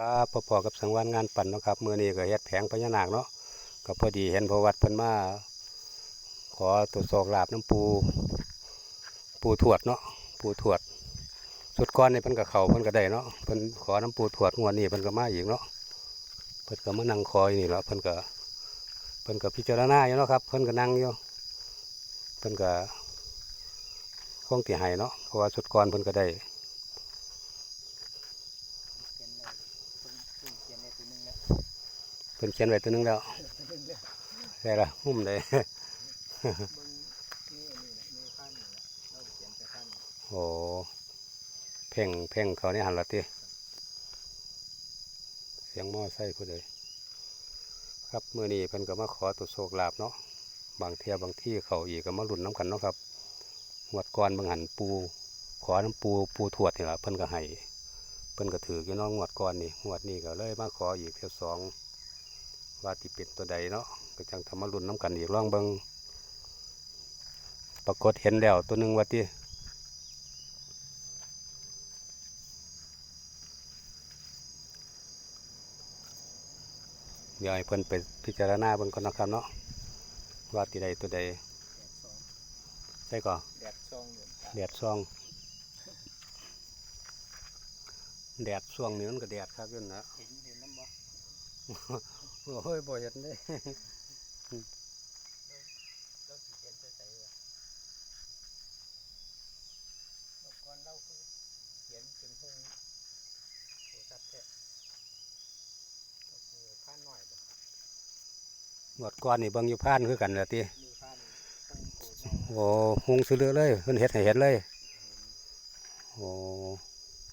ครับพอๆกับสังวานงานปั่นเนาะครับเมื่อนี้ก็เฮ็ดแผงพญานาคเนาะก็พอดีเห็นพระวัดเพิ่นมา ขอตรวจสอบลาบน้ำปู ปูถวดเนาะปูถวด สุดก้อนนี่เพิ่นก็เข้าเพิ่นก็ได้เนาะเพิ่นขอน้ำปูถวดงวดนี้เพิ่นก็มาอีกเนาะเพิ่นก็มานั่งคอยนี่แหละเพิ่นก็เพิ่นก็พิจารณาอยู่เนาะครับเพิ่นก็นั่งอยู่เพิ่นก็คงที่ให้เนาะเพราะว่าสุดก้อนเพิ่นก็ได้ เขียนเลยคนคนเขียนในตัวหนึงแล้ว เพิ่นเขียนไว้ตัวนึงแล้วตัวหนึงแล้วได้ละหุ้มเบิ่งนี่อันนี้แหละนี่พันนี่แหละเราเขียโอ้เพ่งเพ่งเขานี่หันละติเสียงหม้อไส้ผู้ใดครับเมื่อนี้เพิ่นก็มาขอตัวโชคลาภเนาะบางเทียบางที่เขาอีกก็มาลุ้นน้ำกันเนาะครับงวดก่อนบางหันปู ขอน้ำปูปูถวดนี่ละเพิ่นก็ให้เพิ่นก็ถือกี่น้องงวดก่อนนี่งวดนี้ก็เลยมาขออีกเที่ยวสอง ว่าติเป็นตัวใดเนาะก็จังทำมาลุ้นน้ำกันอีกลองเบิงปรากฏเห็นแล้วตัวหนึ่งว่าติเดี๋ยวให้เพิ่นไปพิจารณาเบิ่งก่อนนะครับเนาะว่าที่ใดตัวใดแดดซองใช่ก่อแดดซองเดือนตาแดดซ่องแดดช่วงนี้มันก็แดดครับอยุ่นนะเห็นเห็นน้ำบ่ โอ้ยบ่เห็นเด้เราสิเขียนใส่ใส่วะเมื่อก่อนเราคือเขียนจนหงโทรศัพท์แท้ก็คือพันหน่อยบ่หมดก้อนนี่เบิ่งอยู่พานคือกันแหละติมีพันหงโตใหญ่โอ้หุงซื้อเลือเลยเพิ่นเฮ็ดให้เห็นเลย โอ้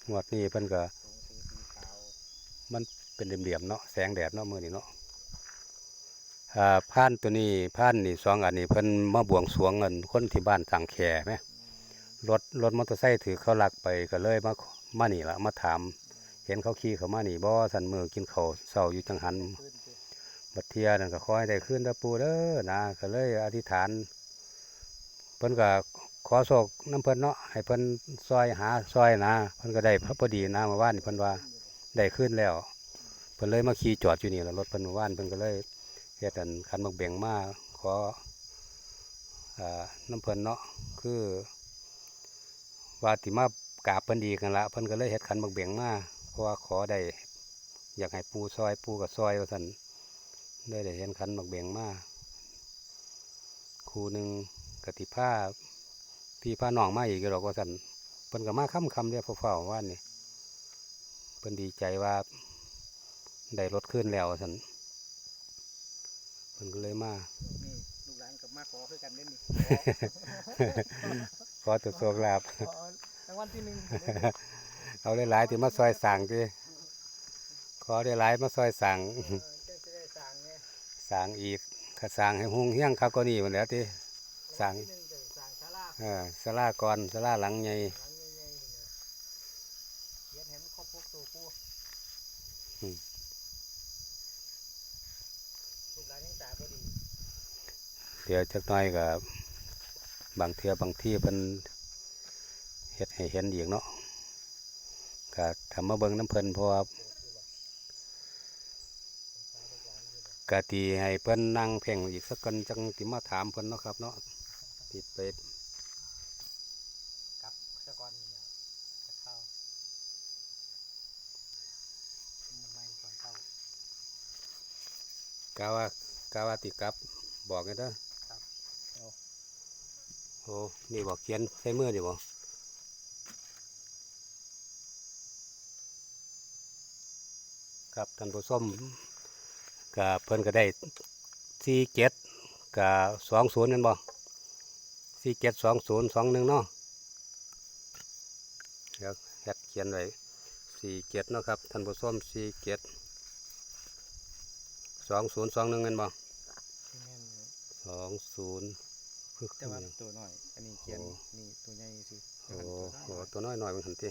หมดนี้เพิ่นก็ตรงสีสีขาว เป็นเหลี่ยมๆเนาะแสงแดดเนาะมือนี้เนาะอ่านตัวนี้พานนี่สองอันนี้เพิ่นมาบวงสวงเงินคนที่บ้านสังแคไหมรถรถมอเตอร์ไซค์ถือเขาลักไปก็เลยมามานี่ละมาถาม เห็นเขาขี่เขามานี่บ่สันมือกินเขาวเศร้าอยู่จังหันบัดเทียนั่นก็ขอให้ได้ขึ้นตะปูเด้อนะก็เลยอธิษฐาน เพิ่นก็ขอโศกน้ำเพิ่นเนาะให้เพิ่นซอยหาซอยนะเพิ่นก็ได้พระพอดีนะเมื่านนี่เพิ่นว่าได้ขึ้นแล้ว พิ่นเลยมาขี่จอดอยู่นี่แล้วรถเพิ่นเมื่านเพิ่นก็เลยเฮ็ดอันคันบักเบ่งมาขออ่าน้ำเพิ่นเนาะคือว่าติมากราบเพิ่นดีกันละเพิ่นก็เลยเฮ็ดขันบักเบียงมาเพราะว่าขอได้อยากให้ปูซอยปูกับซอยว่าซั่นได้ได้เห็นขันบักเบียงมาครูหนึ่งกติผ้าพี่ผ้าน้องมาอีกอยู่หรอกว่าซั่นเพิ่นก็มาค่ำคำเดียวเฝ้าว่านนี่เพิ่นดีใจว่า ได้รถขึ้นแล้วว่าซั่นเพิ่นก็เลยมานี่ลูกหลานกับมาขอคือกันเล่นนี่ขอตัวโชคลาภขอรางวัลที่หนึ่งเอาหลายๆที่มาซอยสั่งดิขอได้หลายมาซอยสั่งเออจังสิได้สั่งไงสั่งอีกข้าสั่งให้หุงเฮี้ยงครับก็นี่มันแหล้วที่สั่งรางวัลที่หนึ่งจะสั่งศาลาเออสลากรสลาหลังใหญ่ หลังใหญ่ๆนี่นะเขียนเห็นครบพวกตัวผู้ลูกหลานยังตาบ่ดี เดี๋ยวจักน้อยกับบางเทือบางที่เป็นเฮ็ดให้เห็นอีกเนาะก็ทำมาเบิ่งน้ำเพลินพอกานอยู่บ่กะตีให้เพิ่นนั่งเพ่งอีกสักกันจังติมาถามเพิ่นเนาะครับเนาะติดไปกับสะก่อนจะเข้าไม่ก่อนเข้ากาว่ากาว่าติกับบอกกันเด้อ อ้นี่บอกเขียนใช้มือดิบ่ครับท่านผู้ชมกับเพิ่นก็ได้สี่เจ็ดกับสองศูนย์นั่นบ่สี่เจ็ดสองศูนย์สองหนึ่งเนาะเดี๋ยวแฮดเขียนไว้สี่เจ็ดเนาะครับท่านผู้ชมสี่เจ็ดสองศูนย์สองหนึ่งเงินบ่ที่แม่นอยู่สองศูนย์ คือแต่ว่าตัวน้อย อันนี้เขียนโอ้นี่ตัวใหญ่สิโอ้โหตัวน้อยหน่อยมันหันที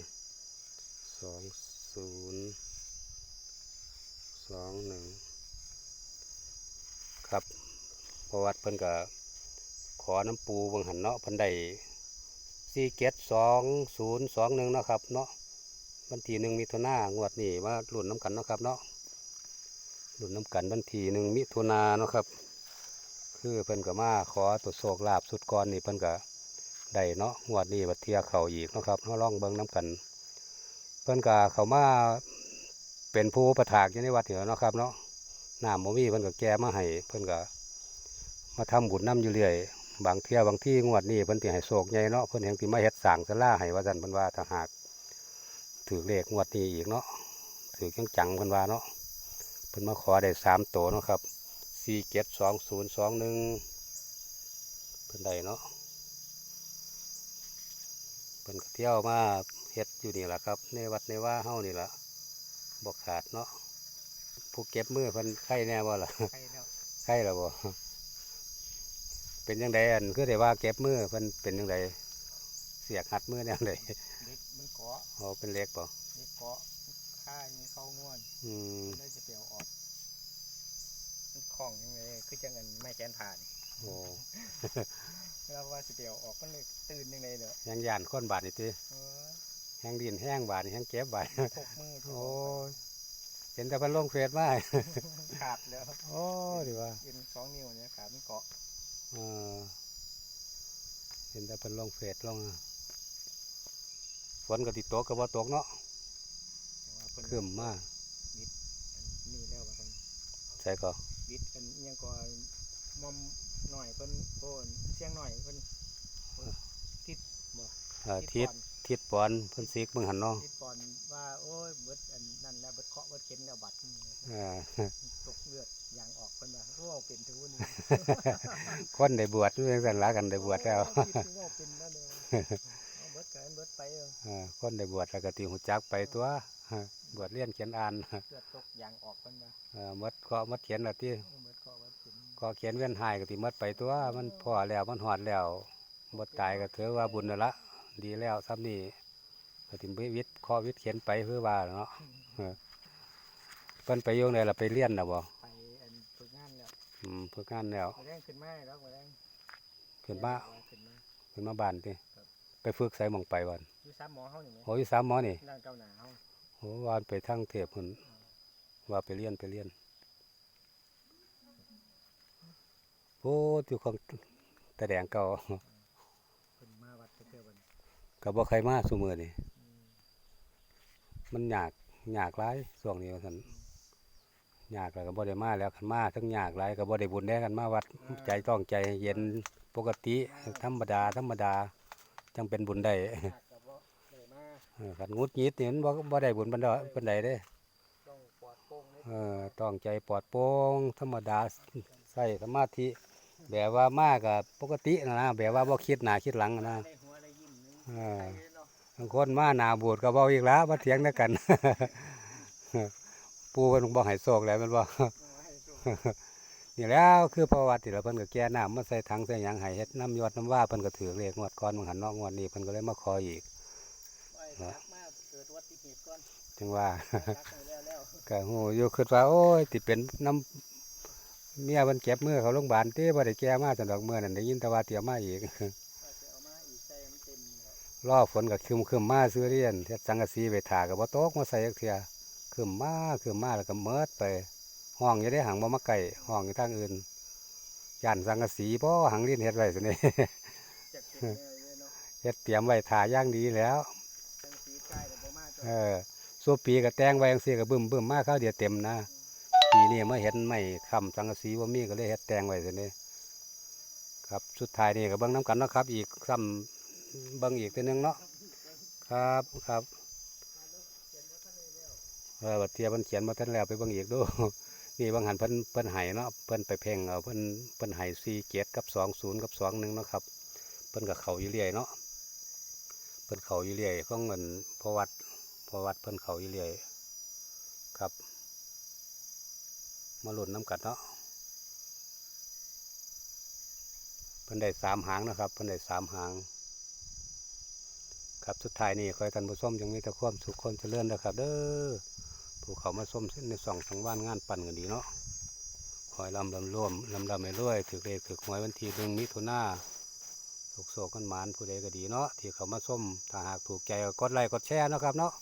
สองศูนย์สองหนึ่งครับประวัติเพิ่นก็ขอน้ำปูบางหันเนาะเพิ่นได้สี่เจ็ดสองศูนย์สองหนึ่งเนาะครับเนาะวันที่หนึ่งมิถุนางวดนี้มาลุ้นน้ำกันเนาะครับเนาะลุ้นน้ำกันวันที่หนึ่งมิถุนาเนาะครับ คือเพิ่นก็มาขอตรวจโศกลาบสุดก่อนนี่เพิ่นก็ได้เนาะงวดนี้บัดเทียเข่าอีกเนาะครับเราล่องเบิ่งน้ำกัน เพิ่นก็เขามาเป็นผู้ประถากอยู่ในวัดนี่แหล้วเนาะครับ เนาะน้ำบ่มีเพิ่นก็แก้มาให้เพิ่นก็มาทำบุญน้ำอยู่เรื่อยบางเที่ยบางที่งวดนี้เพิ่นสิให้โศกใหญ่เนาะเพิ่นแห่งสิมาเฮ็ดสร้างศาลาให้ว่าซั่นเพิ่นว่าถ้าหากถือเลขงวดนี้อีกเนาะถือจังจังเพิ่นว่าเนาะเพิ่นมาขอได้สามตัวเนาะครับ สี่เจ็ดสองศูนย์สองหนึ่งเพิ่นได้เนาะเพิ่นก็เที่ยวมาเฮ็ดอยู่นี่แหละครับ ในวัดในว่าเฮานี่แหละบอกขาดเนาะผู้เก็บมือเพิ่นไข่แน่บ่ล่ะใครแล้วไข่แล้วบ่เป็นยังไงอันคือได้ว่าเก็บมือเพิ่นเป็นยังไงเสียกหัดมือแนวใดเด็กมันเกาะอ๋อเป็นเล็กบ่เด็กเกาะข้ายังเข้าง่วนอืมได้จะเปลียวออกมันค ล่องยังไงคือจังเงินไม่แกนผ่านโอ้แล้วว่าสิเปลียวออกมันเลยตื่นยังไงเด้อยังย่านคนบาดนี่ติเออแห้งดินแห้งบาดนี่แห้งเก็บบาดถกมือถกโอ้ยเห็นแต่เพิ่นลงเฟซมาขาดแล้วโอ้ดีว่าเอ็นสองนิ้วเนี่ยขาดมันเกาะเออเห็นแต่เป็นลงเฟซลงอะฝนก็ติดตกก็บ่ตกเนาะแต่ว่าเพิ่นครึมมาอันนี่แล้วว่าเพิ่นใช่ก็ วิทย์อันอิหยังก็มอมหน่อยเพิ่นโอนเสียงหน่อยเพิ่นทิศบ่เอ่อทิศก่อนทิศปอนเพิ่นซิกมึงหันเนาะทิศก่อนว่าโอ้ยเบิดอันนั่นแล้วเบิดเคาะเบิดเข็นแล้วบัดนี่เออตกเลือดยางออกเพิ่นว่าโอ้เป็นทุนคนได้บวชอยู่จังซั่นละกันได้บวชแล้วโอ้ยคิดว่าเป็นนั่นเลยเอาเบิดกันเบิดไปเออ เออคนได้บวชแล้วก็ติหูจักไปตัว บวชเรียนเขียนอ่านเลือดตกยางออกเพิ่นว่าเออหมดก็หมดเขียนแล้วติเออเบิดเคาะเบิดเข็นก็เขียนเวียนหายก็ติหมดไปตัวมันพอแล้วมันหอดแล้วบ่ตายก็ถือว่าบุญแล้วละดีแล้วซ้ำนี่ก็ติวิทย์ข้อวิทย์เขียนไปคือว่าเนาะเพิ่นไปอยู่ไหนล่ะไปเรียนน่ะบ่ไปอันฝึกงานแล้วอืมฝึกงานแล้วมาแรงขึ้นมาแล้วมาแรงขึ้นมาขึ้นมาขึ้นมาบ้านติครับไปฝึกใส่หม่องไปวันอยู่ซ้ำหมอเฮานี่แหมโอ้ยสามหมอนี่ด้านเก้าหนาเฮา โอ้วานไปทางเทพพุ่นว่าไปเรียนไปเรียนโอ้อยู่ของตะแดงเก่าเพิ่นมาวัดเทื่อๆบัดนี้ก็บ่ใครมาซุมื้อนี่อืมมันยากยากหลายช่วงนี้ว่าซั่นยากแล้วก็บ่ได้มาแล้วคันมาทั้งยากหลายก็บ่ได้บุญแน่กันมาวัดใจต้องใจเย็นปกติธรรมดาธรรมดาจังเป็นบุญได้ยากก็บ่ได้ มาเออคันงุดหงิดนี่มันบ่บ่ได้บุญบันไดบันไดเด้ต้องปลอดโปร่งเลยเออต้องใจปลอดโปร่งธรรมดาใส่สมาธิ แบบว่ามากกับปกตินะนะแบบว่าบ่คิดหน้าคิดหลังนะได้หัวได้ยิ้มนึงเออไปเลยเนาะบางคนมาหน้าบูดก็เว้าอีกแล้วบ่เถียงกัน ปู่เพิ่นบ่ให้โชคแล้วแมันบ่เอาให้สู้นี่แล้วคือประวัติที่เราเพิ่นก็แก้น้ำมาใส่ถังใส่หยังให้เฮ็ดน้ำยอดน้ำว่าเพิ่นก็ถือเลขงวดก่อนบางหันเนอกงวดนี้เพิ่นก็เลยมาขออีก ไว้ทักมาเกิดอุบัติเหตุก่อนจึงว่าทักให้แล้วแล้วก็ฮู้อยู่คิดว่าโอ้ยติเป็นน้ำเมียเพิ่นเก็บมือเขาโรงพยาบาลติบ่ได้แก้มาจังดอกมื้อนั้นได้ยินแต่ว่าเตรียมมาอีกว่าจะเอามาอีกใส่มันเต็มแล้วรอฝนก็ครึมๆมาซื้อเรียนเฮ็ดสังกะสีไว้ท่าก็บ่ตกมาใส่จักเทื่อครึมมาครึมมาแล้วก็เมิดไป ห้องอยู่ได้หังบ่มาไกลห้องอยู่ทางอื่นย่านสังกะสีบ่หังเรียนเฮ็ดไว้ซั่นนี่จากเต็มแล้วเลยเนาะเฮ็ดเตรียมไว้ท่าอย่างดีแล้ว เออสูปีก็แตงไว้จังซี่ก็บึ้มบึ้มมากข้าวเดียวเต็มนะปีนี้มาเห็นไม่คำสังกะสีบ่ามีก็เลยเฮ็ดแตงไว้ซั่นนี่ครับสุดท้ายนี่ก็เบิ่งนํกันเนาะครับ อีกซ้ำเบิ่งอีกเทื่อนึงเนาะครับครับเออบัดเทียเพิ่นเขียนมาทันแล้วไปเบิ่งอีกดูนี่บางหันเพิ่นเพิ่นให้เนาะเพิ่นไปเพ่งเอาเพิ่นเพิ่นให้47กับ20กับ21เนาะครับเพิ่นก็เขาอยู่เรื่อยเนาะเพิ่นเขาอยู่เรื่อยของเงินพวัด พอวัดเพิ่นเขาอยู่เรื่อยครับ มาหล่นน้ำกัดเนาะเพิ่นได้สามหางนะครับเพิ่นได้สามหาง ครับสุดท้ายนี่ขอให้ท่านผู้ชมยังมีแต่ความสุขความเจริญนะครับ เด้อผู้เขามาส้มเส้นในสองสังวานงานปั่นกันดีเนาะขอให้ลำลำร่วมลำลำไม่รวยถือเลขถือหวยวันที่หนึ่งมิถุนาโศกโศกกันหมานผู้ใดก็ดีเนาะที่เขามาส้มถ้าหากถูกใจก็กดไลค์กดแชร์เนาะครับเนาะ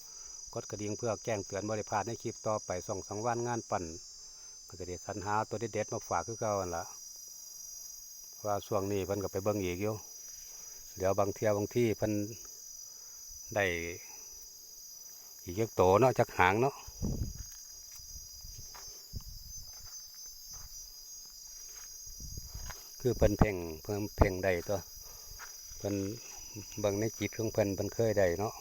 กดกระดิ่งเพื่อแจ้งเตือนบริพาดในคลิปต่อไปส่องสังวานงานปั่นก็จะได้สรรหาตัวเด็ดๆมาฝากคือเก่าหั่นละว่าช่วงนี้เพิ่นก็ไปเบิ่งอีกอยู่เดี๋ยวบางเที่ยวบางที่เพิ่นได้อีกเยอะโตเนาะจักหางเนาะคือเพิ่นเพ่งเพิ่นเพ่งได้ตัวเพิ่นเบิ่งในจิตของเพิ่นเพิ่นเคยได้เนาะ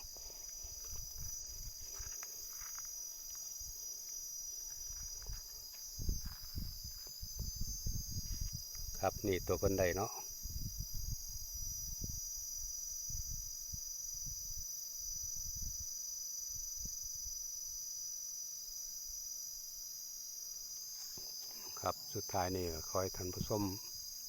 ครับ นี่ตัวคนไดเนาะครับสุดท้ายนี่คอยท่านผู้ชม